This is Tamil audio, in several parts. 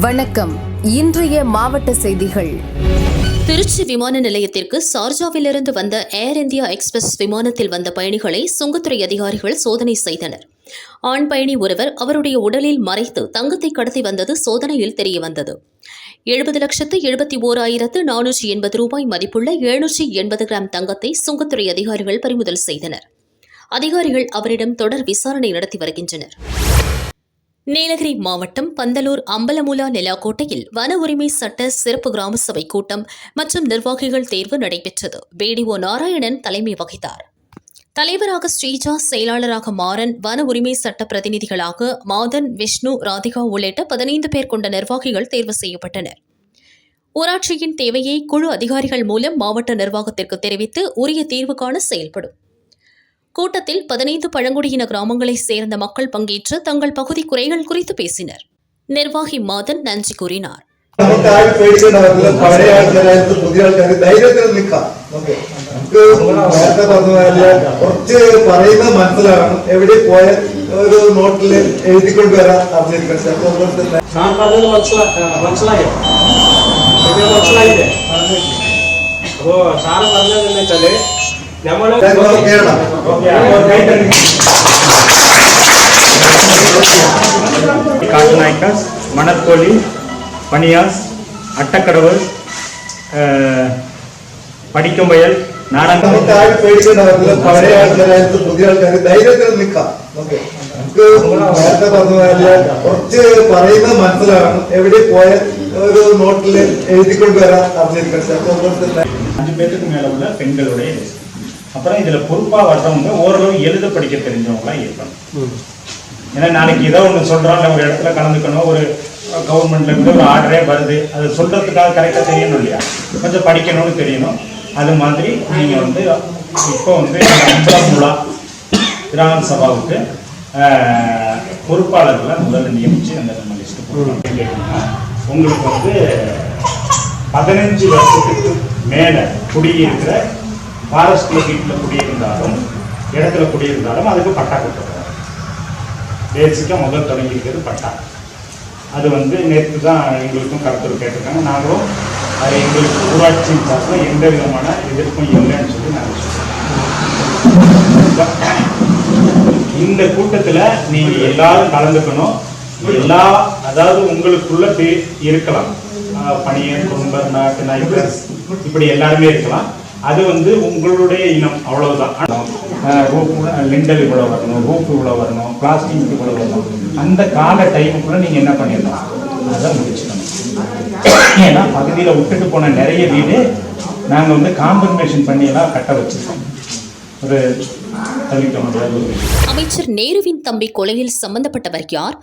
வணக்கம். இன்றைய மாவட்ட செய்திகள். திருச்சி விமான நிலையத்திற்கு சார்ஜாவிலிருந்து வந்த ஏர் இந்தியா எக்ஸ்பிரஸ் விமானத்தில் வந்த பயணிகளை சுங்கத்துறை அதிகாரிகள் சோதனை செய்தனர். ஆண் பயணி ஒருவர் அவருடைய உடலில் மறைத்து தங்கத்தை கடத்தி வந்தது சோதனையில் தெரியவந்தது. எழுபது லட்சத்து எழுபத்தி ஓராயிரத்து நானூற்றி எண்பது ரூபாய் மதிப்புள்ள எழுநூற்றி எண்பது கிராம் தங்கத்தை சுங்கத்துறை அதிகாரிகள் பறிமுதல் செய்தனர். அதிகாரிகள் அவரிடம் தொடர் விசாரணை நடத்தி வருகின்றனர். நீலகிரி மாவட்டம் பந்தலூர் அம்பலமுலா நிலாக்கோட்டையில் வன உரிமை சட்ட சிறப்பு கிராம சபை கூட்டம் மற்றும் நிர்வாகிகள் தேர்வு நடைபெற்றது. பிடிஓ நாராயணன் தலைமை வகித்தார். தலைவராக ஸ்ரீஜா செயலாளராக மாறன் வன உரிமை சட்ட பிரதிநிதிகளாக மாதன் விஷ்ணு ராதிகா உள்ளிட்ட பதினைந்து பேர் கொண்ட நிர்வாகிகள் தேர்வு செய்யப்பட்டனர். ஊராட்சியின் தேவையை குழு அதிகாரிகள் மூலம் மாவட்ட நிர்வாகத்திற்கு தெரிவித்து உரிய தீர்வு காண செயல்படும். கூட்டத்தில் பதினைந்து பழங்குடியின கிராமங்களைச் சேர்ந்த மக்கள் பங்கேற்று தங்கள் பகுதி குறைகள் குறித்து பேசினர் நிர்வாகி மாதன் நன்றி கூறினார் നമുക്ക് ആരും പേടിക്കേണ്ടവരില്ല പഴയ ആൾക്കാരായിട്ട് പുതിയ ആൾക്കാർ ധൈര്യത്തിൽ നിൽക്കാം ഓക്കെ നമുക്ക് നേരത്തെ പറഞ്ഞ പോലെ കുറച്ച് പറയുന്നത് മനസ്സിലാകണം എവിടെ പോയാൽ ഒരു നോട്ടിൽ എഴുതിക്കൊണ്ട് വരാൻ അറിഞ്ഞിരിക്കണം ചിലപ്പോൾ അതുപോലെ തന്നെ ഞാൻ പറഞ്ഞത് മനസ്സിലാ മനസ്സിലായോ ഇത് മനസ്സിലായില്ലേ അപ്പോ സാറ് പറഞ്ഞത് എന്ന് വെച്ചാല് നമ്മള് ഇതൊക്കെ കേരളം. ഓക്കേ, അപ്പോ കേട്ടത്. காட்டுநாய்க்காஸ் மணற்கோழி பனியாஸ் அட்டக்கடவுள் அஹ், படிக்கும்பயல் நாடகம் നമുക്ക് ആരും പേടിക്കേണ്ടവരില്ല പഴയ ആൾക്കാരായിട്ട് പുതിയ ആൾക്കാർ ധൈര്യത്തിൽ നിൽക്കാം ഓക്കെ നമുക്ക് നേരത്തെ പറഞ്ഞ പോലെ കുറച്ച് പറയുന്നത് മനസ്സിലാകണം എവിടെ പോയാൽ ഒരു നോട്ടിൽ എഴുതിക്കൊണ്ട് വരാൻ അറിഞ്ഞിരിക്കണം ചിലപ്പോൾ അതുപോലെ തന്നെ அஞ்சு அப்புறம் இதுல பொறுப்பா வர்றவங்க ஓரளவு எழுத படிக்க தெரிஞ்சவங்களாம் இருக்கணும் ஏன்னா நாளைக்கு ஏதோ ஒன்று சொல்றோம் ஒரு இடத்துல கலந்துக்கணும் ஒரு கவர்மெண்ட்ல இருந்து ஒரு ஆர்டரே வருது அது சொல்றதுக்காக கரெக்டா தெரியணும் இல்லையா? கொஞ்சம் படிக்கணும்னு தெரியணும். அது மாதிரி நீங்க வந்து இப்போ வந்து அம்பலமுலா கிராம சபாவுக்கு பொறுப்பாளர்களை முதல்ல நியமிச்சு அந்த நம்ம லிஸ்ட் கேட்டீங்கன்னா உங்களுக்கு வந்து பதினஞ்சு வருஷத்துக்கு மேல குடியிருக்கிற ஃபாரஸ்ட்ல வீட்டில் குடியிருந்தாலும் இடத்துல குடியிருந்தாலும் அதுக்கு பட்டா கொடுத்துருக்காங்க பேசிக்காக முதல் தொடங்கியிருக்கிறது பட்டா. அது வந்து நேற்று தான் எங்களுக்கும் கருத்து கேட்டிருக்காங்க. நாங்களும் அது எங்களுக்கு ஊராட்சியின் சார்பில் எந்த விதமான எதிர்ப்பும் இல்லைன்னு சொல்லி நாங்கள் சொல்லுவோம் இந்த கூட்டத்தில் நீங்கள் எல்லாரும் கலந்துக்கணும். எல்லா அதாவது உங்களுக்குள்ள பே- இருக்கலாம். பணியன் பணியர் குடும்பர் நாட்டு நாய்க்கர் இப்படி எல்லாருமே இருக்கலாம். அது வந்து உங்களுடைய இனம் அவ்வளவுதான். லிண்டல் இவ்வளவு வரணும் ரூப் இவ்வளவு வரணும் பிளாஸ்டிக் இவ்வளவு வரணும். அந்த கால டைமுக்குள்ள நீங்க என்ன பண்ணிடலாம்? அதை முடிச்சுக்கணும். ஏன்னா பகுதியில விட்டுட்டு போன நிறைய வீடு நாங்க வந்து காம்பன்சேஷன் பண்ணி எல்லாம் கட்ட வச்சிருக்கோம். ஒரு அமைச்சர் நேருவின் தம்பி கொலையில் சம்பந்தப்பட்டவர் யார்?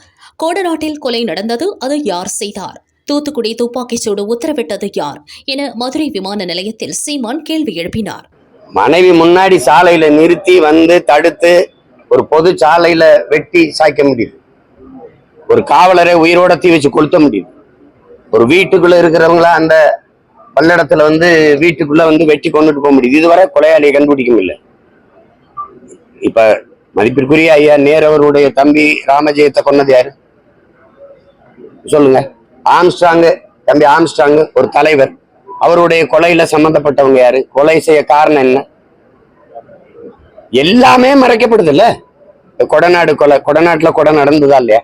கோடநாட்டில் கொலை நடந்தது அதை யார் செய்தார்? தூத்துக்குடி துப்பாக்கிச்சூடு உத்தரவிட்டது யார் என மதுரை விமான நிலையத்தில் சீமான் கேள்வி எழுப்பினார். மனைவி முன்னாடி சாலையில நிறுத்தி வந்து தடுத்து ஒரு பொது சாலையில வெட்டி சாய்க்க முடியுது. ஒரு காவலரை உயிரோட தீ வச்சு கொளுத்த முடியுது. ஒரு வீட்டுக்குள்ள இருக்கிறவங்கள அந்த பல்லடத்துல வந்து வீட்டுக்குள்ள வந்து வெட்டி கொண்டுட்டு போக முடியுது. இதுவரை கொலையாளியை கண்டுபிடிக்க முடியல. இப்ப மதிப்பிற்குரிய ஐயா நேரு அவருடைய தம்பி ராமஜெயத்தை கொன்னது யாரு? சொல்லுங்க. ஆம்ஸ்டாங்கு தம்பி ஆம்ஸ்டாங்கு ஒரு தலைவர். அவருடைய கொலையில சம்பந்தப்பட்டவங்க யாரு? கொலை செய்ய காரணம் என்ன? எல்லாமே மறைக்கப்படுது இல்ல கொடநாடு கொலை கொடநாட்டுல கொடை நடந்ததா இல்லையா?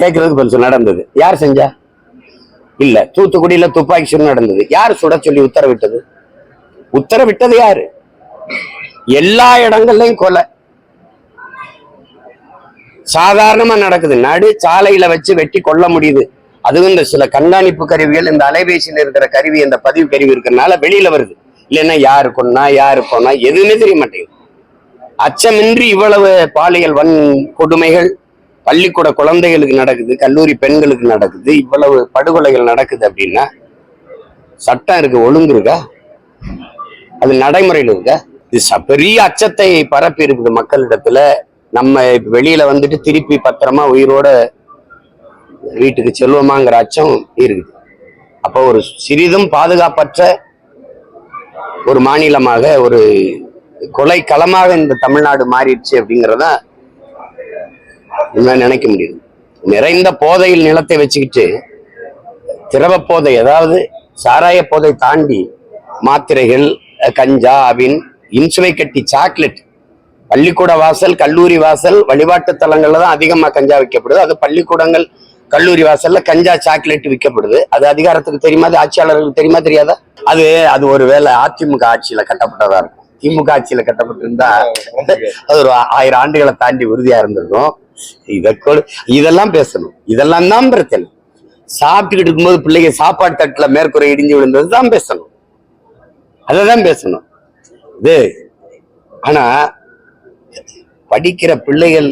கேட்கறதுக்கு பெருசு நடந்தது. யார் செஞ்சா? இல்ல தூத்துக்குடியில துப்பாக்கி சூடு நடந்தது. யார் சுட சொல்லி உத்தரவிட்டது? உத்தரவிட்டது யாரு? எல்லா இடங்கள்லயும் கொலை. சாதாரணமா நடக்குது. நடு சாலையில வச்சு வெட்டி கொல்ல முடியுது. அதுவும் இந்த சில கண்காணிப்பு கருவிகள் இந்த அலைபேசியில் இருக்கிற கருவி இந்த பதிவு கருவி இருக்கிறனால வெளியில வருது. இல்லைன்னா யாரு கொன்னா யாரு போனா எதுவுமே தெரிய மாட்டேங்குது. அச்சமின்றி இவ்வளவு பாலியல் வன் கொடுமைகள் பள்ளிக்கூட குழந்தைகளுக்கு நடக்குது கல்லூரி பெண்களுக்கு நடக்குது இவ்வளவு படுகொலைகள் நடக்குது அப்படின்னா சட்டம் இருக்கு ஒழுங்கு இருக்கா? அது நடைமுறையில் இருக்கா? இது பெரிய அச்சத்தை பரப்பி இருக்குது மக்களிடத்துல. நம்ம வெளியில வந்துட்டு திருப்பி பத்திரமா உயிரோட வீட்டுக்கு செல்வோமாங்கிற அச்சம் இருக்குது. அப்போ ஒரு சிறிதும் பாதுகாப்பற்ற ஒரு மாநிலமாக ஒரு கொலை களமாக இந்த தமிழ்நாடு மாறிடுச்சு அப்படிங்கிறத நினைக்க முடியுது. நிறைந்த போதையில் நிலத்தை வச்சுக்கிட்டு திரவ போதை அதாவது சாராய போதை தாண்டி மாத்திரைகள் கஞ்சா அபின் இன்சுவை கட்டி சாக்லேட் பள்ளிக்கூட வாசல் கல்லூரி வாசல் வழிபாட்டு தலங்கள்ல தான் அதிகமா கஞ்சா வைக்கப்படுது. அது பள்ளிக்கூடங்கள் கல்லூரி வாசல்ல கஞ்சா சாக்லேட் விற்கப்படுது அது அதிகாரத்துக்கு தெரியுமா? அது ஆட்சியாளர்களுக்கு தெரியுமா தெரியாதா? அது அது ஒரு வேளை அதிமுக ஆட்சியில கட்டப்பட்டதா இருக்கும். திமுக ஆட்சியில கட்டப்பட்டிருந்தா அது ஒரு ஆயிரம் ஆண்டுகளை தாண்டி உறுதியா இருந்திருக்கும். இதை இதெல்லாம் பேசணும். இதெல்லாம் தான் பிரச்சனை. சாப்பிட்டுக்கிட்டு இருக்கும்போது பிள்ளைங்க சாப்பாடு தட்டுல மேற்கூரை இடிஞ்சு விழுந்தது தான் பேசணும். அதை தான் பேசணும். இது ஆனா படிக்கிற பிள்ளைகள்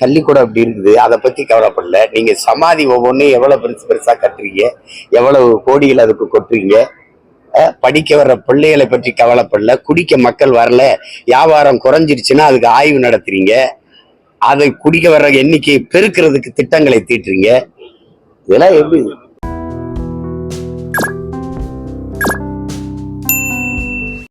பள்ளிக்கூடம் அப்படி இருக்குது அதை பற்றி கவலைப்படல. நீங்கள் சமாதி ஒவ்வொன்றும் எவ்வளோ பெருசு பெருசாக கட்டுறீங்க? எவ்வளவு கோடிகள் அதுக்கு கொட்டுறீங்க? படிக்க வர்ற பிள்ளைகளை பற்றி கவலைப்படல. குடிக்க மக்கள் வரல. வியாபாரம் குறைஞ்சிருச்சுன்னா அதுக்கு ஆய்வு நடத்துறீங்க. அதை குடிக்க வர்ற எண்ணிக்கையை பெருக்கிறதுக்கு திட்டங்களை தீட்டுறீங்க. இதெல்லாம் எப்படி?